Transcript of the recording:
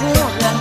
หัวเงน